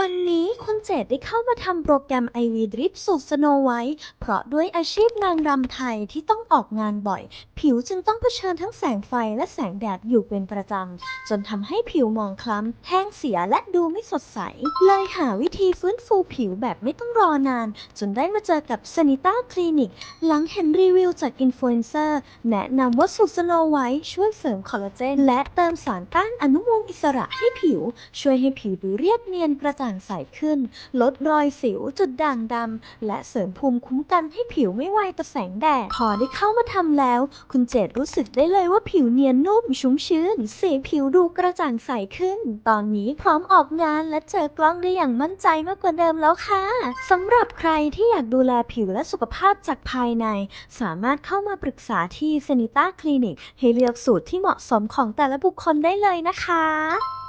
วันนี้คุณเจดได้เข้ามาทำโปรแกรม IV Drip สูตรสโนไวท์เพราะด้วยอาชีพนางรำไทยที่ต้องออกงานบ่อย ผิวจึงต้องเผชิญทั้งแสงไฟและแสงแดดอยู่เป็นประจำ จนทำให้ผิวหมองคล้ำ แห้งเสียและดูไม่สดใส เลยหาวิธีฟื้นฟูผิวแบบไม่ต้องรอนาน จนได้มาเจอกับ Sanita Clinic หลังเห็นรีวิวจากอินฟลูเอนเซอร์แนะนำว่าสูตรสโนไวท์ช่วยเสริมคอลลาเจนและเติมสารต้านอนุมูลอิสระให้ผิว ช่วยให้ผิวดูเรียบเนียนกระจ่างใสขึ้น ลดรอยสิวจุดด่างดำ และเสริมภูมิคุ้มกันให้ผิวไม่ไวต่อแสงแดด พอได้เข้ามาทำแล้ว คุณเจดรู้สึกได้เลยว่าผิวเนียนนุ่มชุ่มชื้น สีผิวดูกระจ่างใสขึ้น ตอนนี้พร้อมออกงานและเจอกล้องได้อย่างมั่นใจมากกว่าเดิมแล้วค่ะสำหรับใครที่อยากดูแลผิวและสุขภาพจากภายใน สามารถเข้ามาปรึกษาที่ Sanita Clinic ให้เลือกสูตรที่เหมาะสมของแต่ละบุคคลได้เลยนะคะ